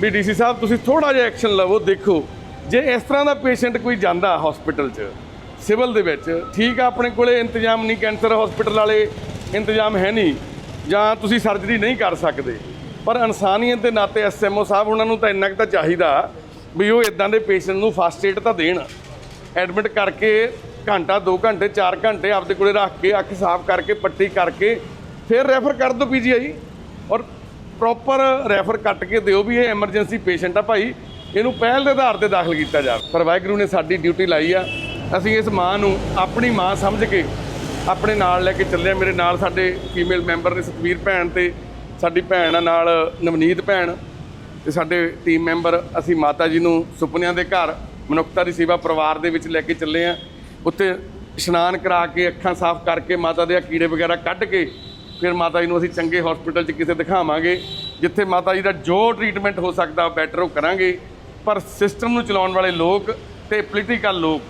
ਵੀ ਡੀਸੀ ਸਾਹਿਬ, ਤੁਸੀਂ ਥੋੜਾ ਜਿਹਾ ਐਕਸ਼ਨ ਲਵੋ, ਦੇਖੋ। ਜੇ ਇਸ ਤਰ੍ਹਾਂ ਦਾ ਪੇਸ਼ੈਂਟ ਕੋਈ ਜਾਂਦਾ ਹਸਪੀਟਲ 'ਚ, ਸਿਵਲ ਦੇ ਵਿੱਚ, ਠੀਕ ਆ ਆਪਣੇ ਕੋਲੇ ਇੰਤਜ਼ਾਮ ਨਹੀਂ ਕੈਂਸਰ ਹਸਪੀਟਲ ਵਾਲੇ, ਇੰਤਜ਼ਾਮ ਹੈ ਨਹੀਂ, ਜਾਂ ਤੁਸੀਂ ਸਰਜਰੀ ਨਹੀਂ ਕਰ ਸਕਦੇ। ਪਰ ਇਨਸਾਨੀਅਤ ਦੇ ਨਾਤੇ ਐਸਐਮਓ ਸਾਹਿਬ ਉਹਨਾਂ ਨੂੰ ਤਾਂ ਇੰਨਾ ਕੁ ਤਾਂ ਚਾਹੀਦਾ ਵੀ ਉਹ ਇਦਾਂ ਦੇ ਪੇਸ਼ੈਂਟ ਨੂੰ ਫਸਟ ਏਡ ਤਾਂ ਦੇਣ। ਐਡਮਿਟ ਕਰਕੇ ਘੰਟਾ 2 ਘੰਟੇ 4 ਘੰਟੇ ਆਪਦੇ ਕੋਲੇ ਰੱਖ ਕੇ ਅੱਖ ਸਾਫ਼ ਕਰਕੇ, ਪੱਟੀ ਕਰਕੇ ਫਿਰ ਰੈਫਰ ਕਰ ਦਿਓ ਪੀਜੀਆਈ ਔਰ ਪ੍ਰੋਪਰ ਰੈਫਰ ਕੱਟ ਕੇ ਦਿਓ ਵੀ ਇਹ ਐਮਰਜੈਂਸੀ ਪੇਸ਼ੈਂਟ ਆ ਭਾਈ। ਇਹਨੂੰ ਪਹਿਲ ਦੇ ਆਧਾਰ ਤੇ ਦਾਖਲ ਕੀਤਾ ਜਾਵੇ। ਪਰ ਵਾਹਿਗੁਰੂ ਨੇ ਸਾਡੀ ਡਿਊਟੀ ਲਾਈ ਆ। ਅਸੀਂ ਇਸ ਮਾਂ ਨੂੰ ਆਪਣੀ ਮਾਂ ਸਮਝ ਕੇ ਆਪਣੇ ਨਾਲ ਲੈ ਕੇ ਚੱਲਿਆ ਮੇਰੇ ਨਾਲ ਸਾਡੇ ਫੀਮੇਲ ਮੈਂਬਰ ਨੇ ਸਤਵੀਰ ਭੈਣ ਤੇ ਸਾਡੀ ਭੈਣ ਨਾਲ ਨਵਨੀਤ ਭੈਣ ਤੇ ਸਾਡੇ ਟੀਮ ਮੈਂਬਰ ਅਸੀਂ ਮਾਤਾ ਜੀ ਨੂੰ ਸੁਪਨਿਆਂ ਦੇ ਘਰ ਮਨੁੱਖਤਾ ਦੀ ਸੇਵਾ ਪਰਿਵਾਰ ਦੇ ਵਿੱਚ ਲੈ ਕੇ ਚੱਲੇ ਆ ਉੱਥੇ ਇਸ਼ਨਾਨ ਕਰਾ ਕੇ, ਅੱਖਾਂ ਸਾਫ਼ ਕਰਕੇ, ਮਾਤਾ ਦੇ ਆਹ ਕੀੜੇ ਵਗੈਰਾ ਕੱਢ ਕੇ ਫਿਰ ਮਾਤਾ ਜੀ ਨੂੰ ਅਸੀਂ ਚੰਗੇ ਹਸਪੀਟਲ 'ਚ ਕਿਸੇ ਦਿਖਾਵਾਂਗੇ, ਜਿੱਥੇ ਮਾਤਾ ਜੀ ਦਾ ਜੋ ਟ੍ਰੀਟਮੈਂਟ ਹੋ ਸਕਦਾ ਬੈਟਰ ਉਹ ਕਰਾਂਗੇ। ਪਰ ਸਿਸਟਮ ਨੂੰ ਚਲਾਉਣ ਵਾਲੇ ਲੋਕ ਤੇ ਪੋਲੀਟੀਕਲ ਲੋਕ,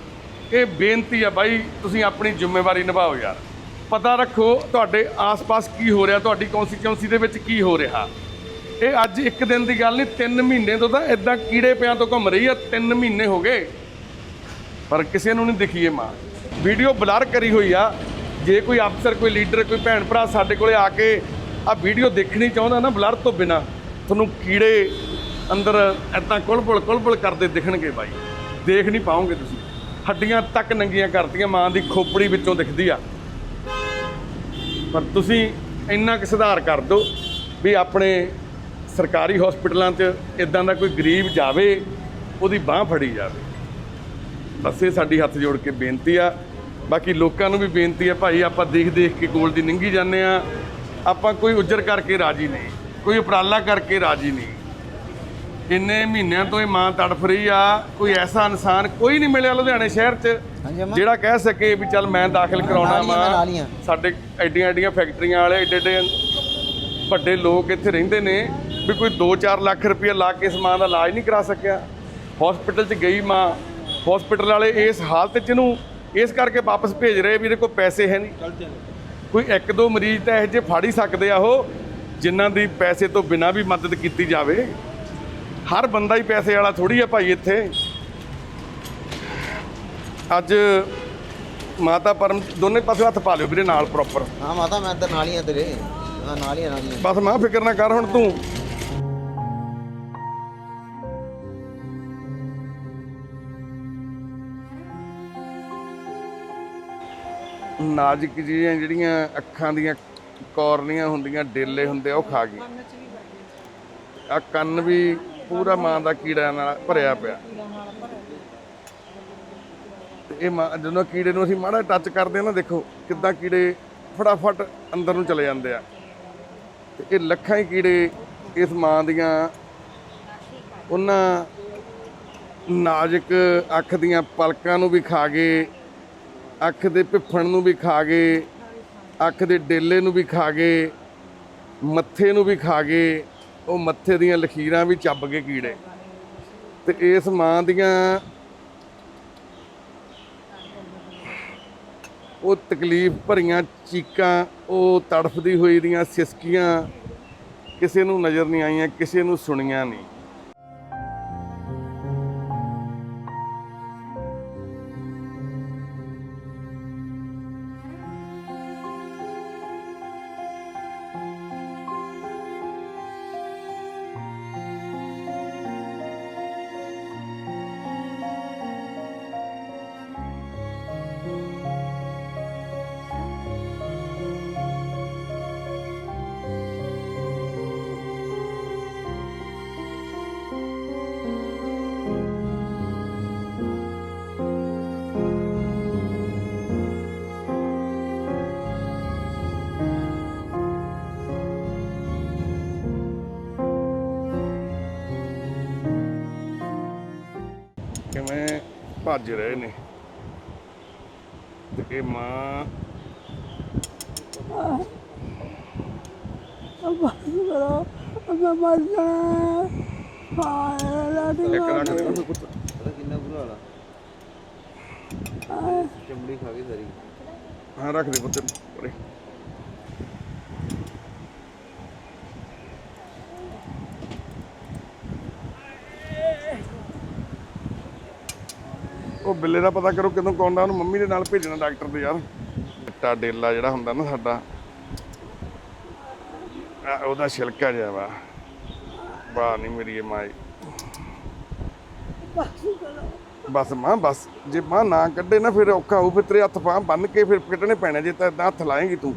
ਇਹ ਬੇਨਤੀ ਆ ਬਾਈ, ਤੁਸੀਂ ਆਪਣੀ ਜ਼ਿੰਮੇਵਾਰੀ ਨਿਭਾਓ ਯਾਰ। ਪਤਾ ਰੱਖੋ ਤੁਹਾਡੇ ਆਸ-ਪਾਸ ਕੀ ਹੋ ਰਿਹਾ, ਤੁਹਾਡੀ ਕਨਸਟੀਚੁਐਂਸੀ ਦੇ ਵਿੱਚ ਕੀ ਹੋ ਰਿਹਾ। ਇਹ ਅੱਜ ਇੱਕ ਦਿਨ ਦੀ ਗੱਲ ਨਹੀਂ 3 ਮਹੀਨੇ ਤੋਂ ਤਾਂ ਇਦਾਂ ਕੀੜੇ ਪਿਆਂ ਤੋਂ ਘੁੰਮ ਰਹੀ ਆ 3 ਮਹੀਨੇ ਹੋ ਗਏ। ਪਰ ਕਿਸੇ ਨੂੰ ਨਹੀਂ ਦਿਖੀ ਇਹ ਮਾਂ। ਵੀਡੀਓ ਬਲਰ ਕਰੀ ਹੋਈ ਆ, ਜੇ ਕੋਈ ਅਫਸਰ, ਕੋਈ ਲੀਡਰ, ਕੋਈ ਭੈਣ ਭਰਾ ਸਾਡੇ ਕੋਲੇ ਆ ਕੇ ਆ ਵੀਡੀਓ ਦੇਖਣੀ ਚਾਹੁੰਦਾ ਨਾ ਬਲਰ ਤੋਂ ਬਿਨਾ, ਤੁਹਾਨੂੰ ਕੀੜੇ ਅੰਦਰ ਐਦਾਂ ਕੁਲਬੁਲ ਕੁਲਬੁਲ ਕਰਦੇ ਦਿਖਣਗੇ ਬਾਈ। ਦੇਖ ਨਹੀਂ ਪਾਓਗੇ ਤੁਸੀਂ। ਹੱਡੀਆਂ ਤੱਕ ਨੰਗੀਆਂ ਕਰਤੀਆਂ, ਮਾਂ ਦੀ ਖੋਪੜੀ ਵਿੱਚੋਂ ਦਿਖਦੀ ਆ। ਪਰ ਤੁਸੀਂ ਇੰਨਾ ਕੁ ਸੁਧਾਰ ਕਰ ਦਿਓ ਵੀ ਆਪਣੇ ਸਰਕਾਰੀ ਹਸਪੀਟਲਾਂ 'ਚ ਇਦਾਂ ਦਾ ਕੋਈ ਗਰੀਬ ਜਾਵੇ, ਉਹਦੀ ਬਾਹ ਫੜੀ ਜਾਵੇ। ਬਸ ਇਹ ਸਾਡੀ ਹੱਥ ਜੋੜ ਕੇ ਬੇਨਤੀ ਆ। ਬਾਕੀ ਲੋਕਾਂ ਨੂੰ ਵੀ ਬੇਨਤੀ ਆ, ਭਾਈ ਆਪਾਂ ਦੇਖ ਦੇਖ ਕੇ ਗੋਲ ਦੀ ਨਿੰਗੀ ਜਾਂਦੇ ਆ। ਆਪਾਂ ਕੋਈ ਉੱਜਰ ਕਰਕੇ ਰਾਜੀ ਨਹੀਂ, ਕੋਈ ਉਪਰਾਲਾ ਕਰਕੇ ਰਾਜੀ ਨਹੀਂ। ਇੰਨੇ ਮਹੀਨਿਆਂ ਤੋਂ ਇਹ ਮਾਂ ਤੜਫ ਰਹੀ ਆ ਕੋਈ ਐਸਾ ਇਨਸਾਨ ਕੋਈ ਨਹੀਂ ਮਿਲਿਆ ਲੁਧਿਆਣੇ ਸ਼ਹਿਰ 'ਚ ਜਿਹੜਾ ਕਹਿ ਸਕੇ ਵੀ ਚੱਲ ਮੈਂ ਦਾਖਲ ਕਰਾਉਣਾ ਮੈਂ। ਸਾਡੇ ਐਡੀਆਂ ਐਡੀਆਂ ਫੈਕਟਰੀਆਂ ਵਾਲੇ ਏਡੇ ਏਡੇ ਵੱਡੇ ਲੋਕ ਇੱਥੇ ਰਹਿੰਦੇ ਨੇ ਵੀ ਕੋਈ 2-4 ਲੱਖ ਰੁਪਏ ਲਾ ਕੇ ਇਸ ਮਾਂ ਦਾ ਇਲਾਜ ਨਹੀਂ ਕਰਾ ਸਕਿਆ। ਹਸਪੀਟਲ 'ਚ ਗਈ ਮਾਂ ਹਸਪੀਟਲ ਵਾਲੇ ਇਸ ਹਾਲਤ 'ਚ ਇਹਨੂੰ ਇਸ ਕਰਕੇ ਵਾਪਸ ਭੇਜ ਰਹੇ ਵੀ ਇਹਦੇ ਕੋਲ ਪੈਸੇ ਹੈ ਨਹੀਂ। ਕੋਈ ਇੱਕ ਦੋ ਮਰੀਜ਼ ਤਾਂ ਇਹੋ ਜਿਹੇ ਫੜ ਹੀ ਸਕਦੇ ਆ ਉਹ ਜਿਨ੍ਹਾਂ ਦੀ ਪੈਸੇ ਤੋਂ ਬਿਨਾਂ ਵੀ ਮਦਦ ਕੀਤੀ ਜਾਵੇ। ਹਰ ਬੰਦਾ ਹੀ ਪੈਸੇ ਵਾਲਾ ਥੋੜੀ ਆ ਭਾਈ ਇੱਥੇ। ਅੱਜ ਮਾਤਾ ਪਰਮ ਦੋਨੇ ਪਾਸੇ ਹੱਥ ਪਾ ਲਿਓ ਵੀਰੇ ਨਾਲ ਪ੍ਰੋਪਰ ਹਾਂ ਮਾਤਾ ਮੈਂ ਇੱਧਰ ਨਾਲ ਹੀ ਆ ਤੇਰੇ। ਹਾਂ ਨਾਲ ਹੀ ਆ ਨਾਲ ਹੀ ਬਸ ਮਾਂ ਫਿਕਰ ਨਾ ਕਰ ਹੁਣ ਤੂੰ। ਨਾਜ਼ੁਕ ਜਿਹੀਆਂ ਜਿਹੜੀਆਂ ਅੱਖਾਂ ਦੀਆਂ ਕੌਰਨੀਆਂ ਹੁੰਦੀਆਂ ਡੇਲੇ ਹੁੰਦੇ ਉਹ ਖਾ ਗਈ ਆ ਕੰਨ ਵੀ ਪੂਰਾ ਮਾਂ ਦਾ ਕੀੜਾ ਨਾਲ ਭਰਿਆ ਪਿਆ। ਤੇ ਇਹ ਮਾਂ ਜਦੋਂ ਕੀੜੇ ਨੂੰ ਅਸੀਂ ਮਾੜਾ ਟੱਚ ਕਰਦੇ ਆ ਨਾ ਦੇਖੋ ਕਿੱਦਾਂ ਕੀੜੇ ਫਟਾਫਟ ਅੰਦਰ ਨੂੰ ਚਲੇ ਜਾਂਦੇ ਆ। ਤੇ ਇਹ ਲੱਖਾਂ ਹੀ ਕੀੜੇ ਇਸ ਮਾਂ ਦੀਆਂ ਉਹਨਾਂ ਨਾਜ਼ੁਕ ਅੱਖ ਦੀਆਂ ਪਲਕਾਂ ਨੂੰ ਵੀ ਖਾ ਗਏ ਅੱਖ ਦੇ ਭਿੱਫਣ ਨੂੰ ਵੀ ਖਾ ਗਏ ਅੱਖ ਦੇ ਡੇਲੇ ਨੂੰ ਵੀ ਖਾ ਗਏ ਮੱਥੇ ਨੂੰ ਵੀ ਖਾ ਗਏ। ਉਹ ਮੱਥੇ ਦੀਆਂ ਲਖੀਰਾਂ ਵੀ ਚੱਬ ਕੇ ਕੀੜੇ। ਤੇ ਇਸ ਮਾਂ ਦੀਆਂ ਉਹ ਤਕਲੀਫ ਭਰੀਆਂ ਚੀਕਾਂ, ਉਹ ਤੜਫਦੀ ਹੋਈ ਦੀਆਂ ਸਿਸਕੀਆਂ, ਕਿਸੇ ਨੂੰ ਨਜ਼ਰ ਨਹੀਂ ਆਈਆਂ, ਕਿਸੇ ਨੂੰ ਸੁਣੀਆਂ ਨਹੀਂ। ਭੱਜ ਰਹੇ ਨੇ। ਤੇ ਇਹ ਮਾਂ ਮੈਂ ਮਰ ਜਾਣਾ। ਹਾਏ ਲਾਡੀ ਇੱਕ ਰੱਖ ਦੇ ਨਾ ਪੁੱਤ। ਪਤਾ ਕਿੰਨਾ ਬੁਰਾ ਹਾਲਾ ਚਮੜੀ ਖਾ ਗਈ ਸਾਰੀ। ਹਾਂ ਰੱਖ ਦੇ ਪੁੱਤ। ਉਰੇ। ਉਹ ਬਿੱਲੇ ਦਾ ਪਤਾ ਕਰੋ ਕਦੋਂ ਕੌਣ ਦਾ, ਉਹਨੂੰ ਮੰਮੀ ਦੇ ਨਾਲ ਭੇਜਣਾ ਡਾਕਟਰ ਦੇ ਯਾਰ। ਚਿੱਟਾ ਡੇਲਾ ਜਿਹੜਾ ਹੁੰਦਾ ਨਾ ਸਾਡਾ। ਉਹਦਾ ਛਿਲਕਾ ਜਿਹਾ ਵਾ। ਵਾਹ, ਨਹੀਂ ਮੇਰੀ ਮਾਈ ਬਸ ਮਾਂ, ਬਸ। ਜੇ ਮਾਂ ਨਾ ਕੱਢੇ ਨਾ, ਫਿਰ ਔਖਾ ਹੋਊ, ਫਿਰ ਤੇਰੇ ਹੱਥ ਬਾਂਹ ਬੰਨ ਕੇ ਫਿਰ ਕੱਢਣੇ ਪੈਣੇ ਜੇ ਤਾਂ ਏਦਾਂ ਹੱਥ ਲਾਏਂਗੀ ਤੂੰ।